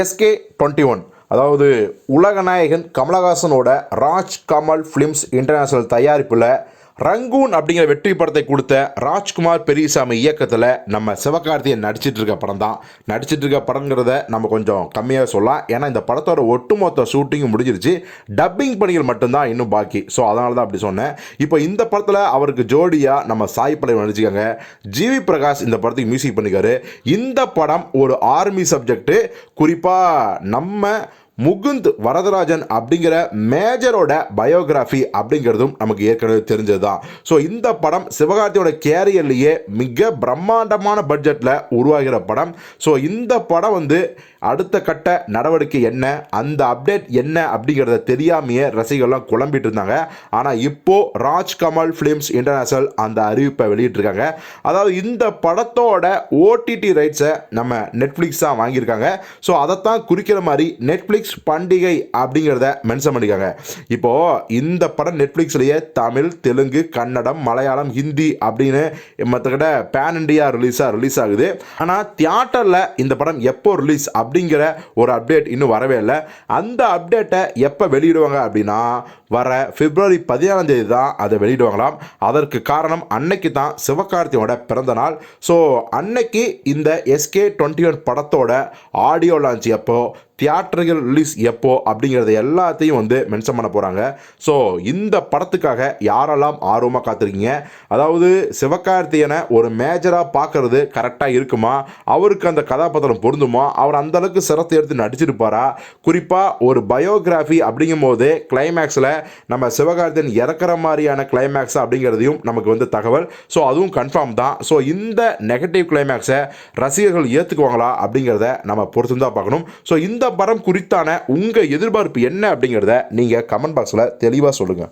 SK twenty one. அதாவது உலகநாயகன் கமலஹாசனோட ராஜ் கமல் ஃபிலிம்ஸ் இன்டர்நேஷனல் தயாரிப்பில் ரங்கூன் அப்படிங்கிற வெற்றி படத்தை கொடுத்த ராஜ்குமார் பெரியசாமி இயக்கத்தில் நம்ம சிவகார்த்தியன் நடிச்சிட்டு இருக்க படம் தான். நடிச்சிட்டு இருக்க படங்கிறத நம்ம கொஞ்சம் கம்மியாக சொல்லலாம். ஏன்னா இந்த படத்தோட ஒட்டுமொத்த ஷூட்டிங்கும் முடிஞ்சிருச்சு. டப்பிங் பணிகள் மட்டும்தான் இன்னும் பாக்கி. ஸோ அதனால தான் அப்படி சொன்னேன். இப்போ இந்த படத்தில் அவருக்கு ஜோடியாக நம்ம சாய் படம் நடிச்சுக்காங்க ஜிவி பிரகாஷ் இந்த படத்துக்கு மியூசிக் பண்ணிக்காரு. இந்த படம் ஒரு ஆர்மி சப்ஜெக்ட்டு குறிப்பாக நம்ம முகுந்த் வரதராஜன் அப்படிங்கிற மேஜரோட பயோகிராஃபி அப்படிங்கிறதும் நமக்கு ஏற்கனவே தெரிஞ்சது தான் ஸோ இந்த படம் சிவகார்த்தியோட கேரியர்லேயே மிக பிரம்மாண்டமான பட்ஜெட்டில் உருவாகிற படம். ஸோ இந்த படம் வந்து அடுத்த கட்ட நடவடிக்கை என்ன அந்த அப்டேட் என்ன அப்படிங்கிறத தெரியாமையே ரசிகர்லாம் குழம்பிட்டு இருந்தாங்க. ஆனால் இப்போது ராஜ் கமல் ஃபிலிம்ஸ் இன்டர்நேஷனல் அந்த அறிவிப்பை வெளியிட்டிருக்காங்க. அதாவது இந்த படத்தோட ஓடிடி ரைட்ஸை நம்ம நெட்ஃப்ளிக்ஸ் தான் வாங்கியிருக்காங்க. ஸோ அதைத்தான் குறிக்கிற மாதிரி நெட்ஃப்ளிக்ஸ் பண்டிகை அப்படிங்கிறத மென்ஷன் பண்ணிக்காங்க இப்போது இந்த படம் நெட்ஃப்ளிக்ஸ்லேயே தமிழ் தெலுங்கு கன்னடம் மலையாளம் ஹிந்தி அப்படின்னு மற்றக்கிட்ட பேன் இண்டியா ரிலீஸாக ரிலீஸ் ஆகுது. ஆனால் தியேட்டரில் இந்த படம் எப்போ ரிலீஸ் அப்படிங்கிற ஒரு அப்டேட் இன்னும் வரவே இல்லை. அந்த அப்டேட்டை எப்போ வெளியிடுவாங்க அப்படின்னா வர பிப்ரவரி பதினாலாம் தேதி தான் அதை வெளியிடுவாங்களாம். அதற்கு காரணம் அன்னைக்கு தான் சிவகார்த்தியோட பிறந்த நாள். ஸோ அன்னைக்கு இந்த எஸ்கே டுவெண்ட்டி ஒன் படத்தோட ஆடியோ லான்ச் எப்போ தியேட்டர்கள் ரிலீஸ் எப்போ அப்படிங்கிறத எல்லாத்தையும் வந்து மென்ஷன் பண்ண போகிறாங்க ஸோ இந்த படத்துக்காக யாரெல்லாம் ஆர்வமாக காத்திருக்கீங்க? அதாவது சிவகார்த்தியனை ஒரு மேஜராக பார்க்கறது கரெக்டாக இருக்குமா? அவருக்கு அந்த கதாபாத்திரம் பொருந்துமா? அவர் அந்தளவுக்கு சிரத்தை எடுத்து நடிச்சிருப்பாரா? குறிப்பாக ஒரு பயோகிராஃபி அப்படிங்கும் போது கிளைமேக்ஸில் நம்ம சிவகார்த்தியன் இறக்குற மாதிரியான கிளைமேக்ஸ் அப்படிங்கிறதையும் நமக்கு வந்து தகவல். ஸோ அதுவும் கன்ஃபார்ம் தான். ஸோ இந்த நெகட்டிவ் கிளைமேக்ஸை ரசிகர்கள் ஏற்றுக்குவாங்களா அப்படிங்கிறத நம்ம பொறுத்து தான் பார்க்கணும். ஸோ இந்த இந்த படம் குறித்தான உங்கள் எதிர்பார்ப்பு என்ன அப்படிங்கிறத நீங்கள் கமெண்ட் பாக்ஸில் தெளிவாக சொல்லுங்கள்